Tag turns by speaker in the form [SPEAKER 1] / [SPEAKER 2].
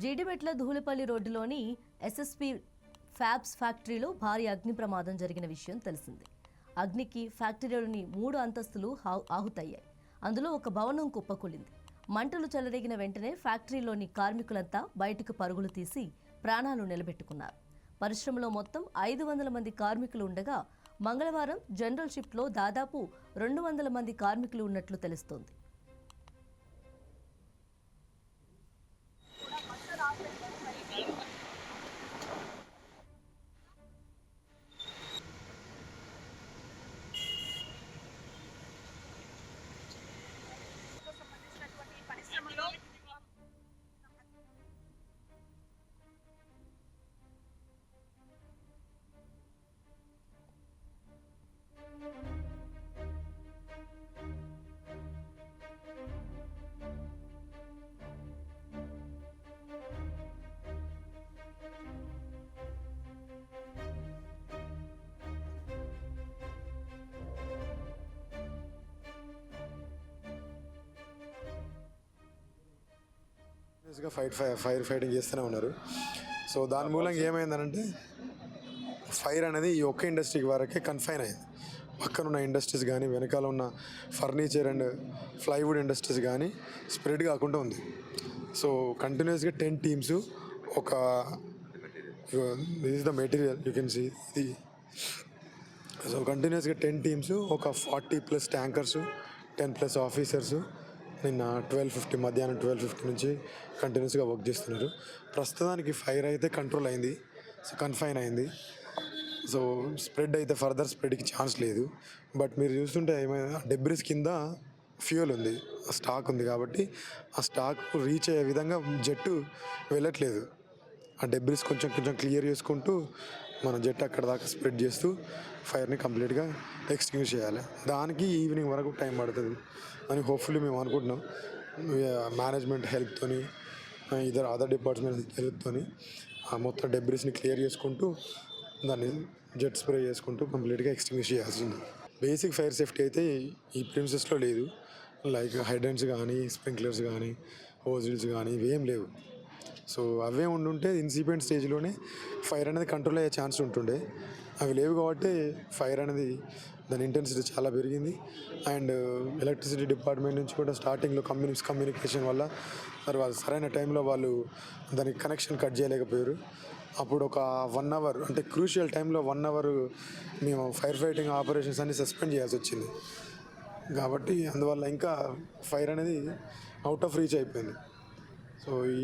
[SPEAKER 1] జీడిమెట్ల ధూళిపల్లి రోడ్డులోని SSP fabs ఫ్యాక్టరీలో భారీ అగ్ని ప్రమాదం జరిగిన విషయం తెలిసింది. అగ్నికి ఫ్యాక్టరీలోని మూడు అంతస్తులు ఆహుతయ్యాయి. అందులో ఒక భవనం కుప్పకూలింది. మంటలు చెలరేగిన వెంటనే ఫ్యాక్టరీలోని కార్మికులంతా బయటకు పరుగులు తీసి ప్రాణాలు నిలబెట్టుకున్నారు. పరిశ్రమలో మొత్తం ఐదు వందల మంది కార్మికులు ఉండగా మంగళవారం జనరల్ షిఫ్ట్లో దాదాపు రెండు వందల మంది కార్మికులు ఉన్నట్లు తెలుస్తోంది.
[SPEAKER 2] కంటిన్యూస్గా ఫైట్ ఫైర్ ఫైటింగ్ చేస్తూనే ఉన్నారు. సో దాని మూలంగా ఏమైందనంటే ఫైర్ అనేది ఈ ఒక్క ఇండస్ట్రీకి వరకే కన్ఫైన్ అయింది. పక్కన ఉన్న ఇండస్ట్రీస్ కానీ వెనకాల ఉన్న ఫర్నిచర్ అండ్ ప్లైవుడ్ ఇండస్ట్రీస్ కానీ స్ప్రెడ్ కాకుండా ఉంది. సో కంటిన్యూస్గా టెన్ టీమ్స్ ఒక this is the material you can see ఇది. సో కంటిన్యూస్గా టెన్ టీమ్స్ ఒక forty plus tankers ten plus officers నిన్న ట్వెల్వ్ ఫిఫ్టీ మధ్యాహ్నం ట్వెల్వ్ ఫిఫ్టీ నుంచి కంటిన్యూస్గా వర్క్ చేస్తున్నారు. ప్రస్తుతానికి ఫైర్ అయితే కంట్రోల్ అయింది. సో కన్ఫైన్ అయింది. సో స్ప్రెడ్ అయితే ఫర్దర్ స్ప్రెడ్కి ఛాన్స్ లేదు. బట్ మీరు చూస్తుంటే ఏమైనా డెబ్రిస్ కింద ఫ్యూయల్ ఉంది. స్టాక్ ఉంది కాబట్టి ఆ స్టాక్ రీచ్ అయ్యే విధంగా జెట్టు వెళ్ళట్లేదు. ఆ డెబ్రిస్ కొంచెం కొంచెం క్లియర్ చేసుకుంటూ మన జెట్ అక్కడ దాకా స్ప్రెడ్ చేస్తూ ఫైర్ని కంప్లీట్గా ఎక్స్టింగ్విష్ చేయాలి. దానికి ఈవినింగ్ వరకు టైం పడుతుంది అని హోప్ఫుల్లీ మేము అనుకుంటున్నాం. మేనేజ్మెంట్ హెల్ప్తోని ఇద్దరు అదర్ డిపార్ట్మెంట్ హెల్ప్తోని ఆ మొత్తం డెబ్రిస్ని క్లియర్ చేసుకుంటూ దాన్ని జెట్ స్ప్రే చేసుకుంటూ కంప్లీట్గా ఎక్స్టింగ్విష్ చేయాల్సింది. బేసిక్ ఫైర్ సేఫ్టీ అయితే ఈ ప్రిన్సెస్లో లేదు. లైక్ హైడ్రెంట్స్ కానీ స్ప్రింక్లర్స్ కానీ హోజిల్స్ కానీ ఇవేం లేవు. సో అవే ఉండుంటే ఇన్సిపెంట్ స్టేజ్లోనే ఫైర్ అనేది కంట్రోల్ అయ్యే ఛాన్స్ ఉంటుండే. అవి లేవు కాబట్టి ఫైర్ అనేది దాని ఇంటెన్సిటీ చాలా పెరిగింది. అండ్ ఎలక్ట్రిసిటీ డిపార్ట్మెంట్ నుంచి కూడా స్టార్టింగ్లో కమ్యూనిస్ కమ్యూనికేషన్ వల్ల మరి వాళ్ళు సరైన టైంలో వాళ్ళు దానికి కనెక్షన్ కట్ చేయలేకపోయారు. అప్పుడు ఒక వన్ అవర్ అంటే క్రూషియల్ టైంలో వన్ అవర్ మేము ఫైర్ ఫైటింగ్ ఆపరేషన్స్ అన్ని సస్పెండ్ చేయాల్సి వచ్చింది. కాబట్టి అందువల్ల ఇంకా ఫైర్ అనేది అవుట్ ఆఫ్ రీచ్ అయిపోయింది. సో ఈ